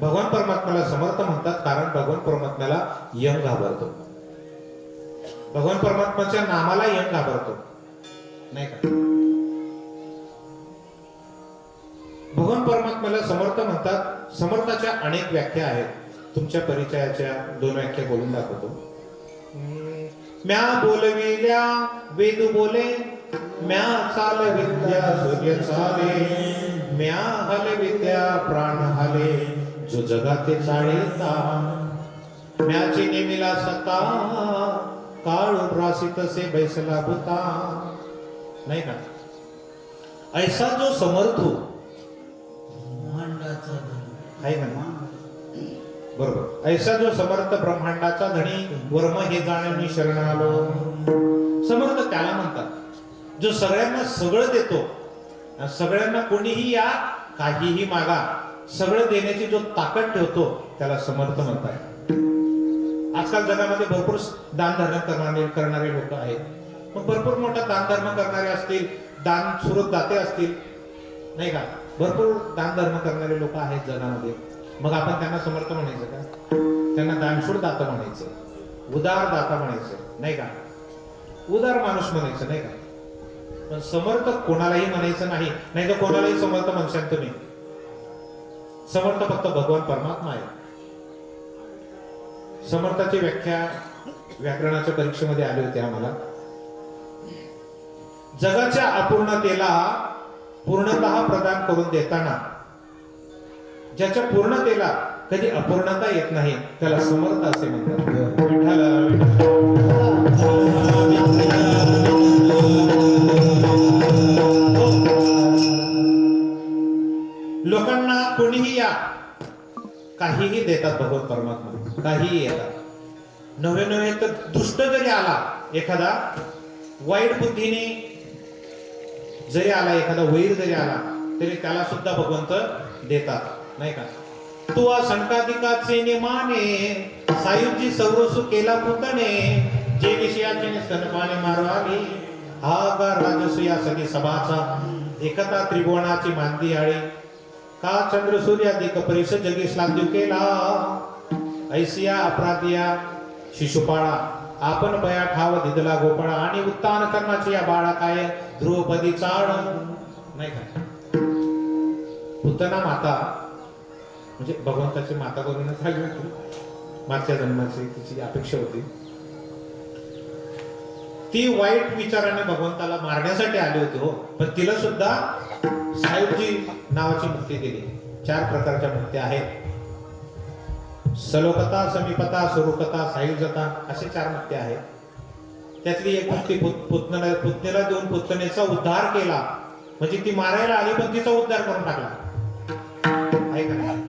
भगवान परमात्म्याला समर्थ म्हणतात कारण भगवान परमात्म्याला यंग घाबरतो. भगवान परमात्म्याच्या नामाला यंग घाबरतो. नाही का? भगवान परमात्म्याला समर्थ म्हणतात समर्थाच्या अनेक व्याख्या आहेत. तुमच्या परिचयाच्या दोन व्याख्या बोलून दाखवतो. म्या बोलविल्या वेद बोले. म्या चालविद्या सूर्य चाले. म्या हलविद्या प्राण हले. जो जगाते चाळीता म्याची नेमिला सत्ता काळ रासित से बैसला भूता. नाही का? ऐसा जो समर्थ हो. आहे ना? बरोबर. ऐसा जो समर्थ ब्रह्मांडाचा धणी वर्म हे जाणे मी शरण आलो. समर्थ त्याला म्हणतात जो सगळ्यांना सगळं देतो सगळ्यांना कोणीही या काहीही मागा. सगळं देण्याची जो ताकद ठेवतो त्याला समर्थ म्हणतात. आजकाल जगामध्ये भरपूर दान धर्म करणारे करणारे लोक आहेत. मग भरपूर मोठा दान धर्म करणारे असतील दान सुरत दाते असतील नाही का? भरपूर दान धर्म करणारे लोक आहेत जगामध्ये. मग आपण त्यांना समर्थ म्हणायचं का? त्यांना दानशूर दाता म्हणायचं. उदार दाता म्हणायचं नाही का? उदार माणूस म्हणायचं नाही का? पण समर्थ कोणालाही म्हणायचं नाही. नाही तर कोणालाही समर्थ म्हणशाल तुम्ही. समर्थ फक्त भगवान परमात्मा आहे समर्थाची व्याख्या व्याकरणाच्या परीक्षेमध्ये आली होती आम्हाला जगाच्या अपूर्णतेला पूर्णतः प्रदान करून देताना ज्याच्या पूर्णतेला कधी अपूर्णता येत नाही त्याला समर्थ असे म्हणतात. लोकांना कोणीही या. काहीही देतात भगवत परमात्मा. काहीही येतात. नव्हे नव्हे तर दुष्ट जरी आला एखादा वाईट बुद्धीने जरी आला एखादा वैर जरी आला तरी त्याला सुद्धा भगवंत देतात. नाही का? तुवा संकाधिकाचे नेमाने सायुजी सर्वसु केला पुतणे जे विषयाचे स्तनपाने मारवावी. हा गा राजसू या सगळी सभाचा एकता त्रिभुवनाची मांदी आळी का चंद्र सूर्यादिक परिस जगी श्लाघ्य केला ऐसिया अपराधिया शिशुपाळा आपण बया ठाव दिदला गोपाळा आणि उत्तान करण्याची या बाळा काय? ध्रुवपदी चाळ नाही का? पुतना माता. म्हणजे भगवंताची माता करूनच आली होती. मागच्या जन्माची तिची अपेक्षा होती. ती वाईट विचाराने भगवंताला मारण्यासाठी आली होती हो. पण तिला सुद्धा साहेबजी नावाची मुक्ती दिली चार प्रकारच्या मुक्त्या आहेत. सलोकता समीपता स्वरूपता सायुजता असे चार मुक्त्या आहेत. त्यातली एक मुक्ती पुत- पुतण्याला पुतणेला देऊन पुतणेचा उद्धार केला. म्हणजे ती मारायला आली पण तिचा उद्धार करून टाकला. ऐका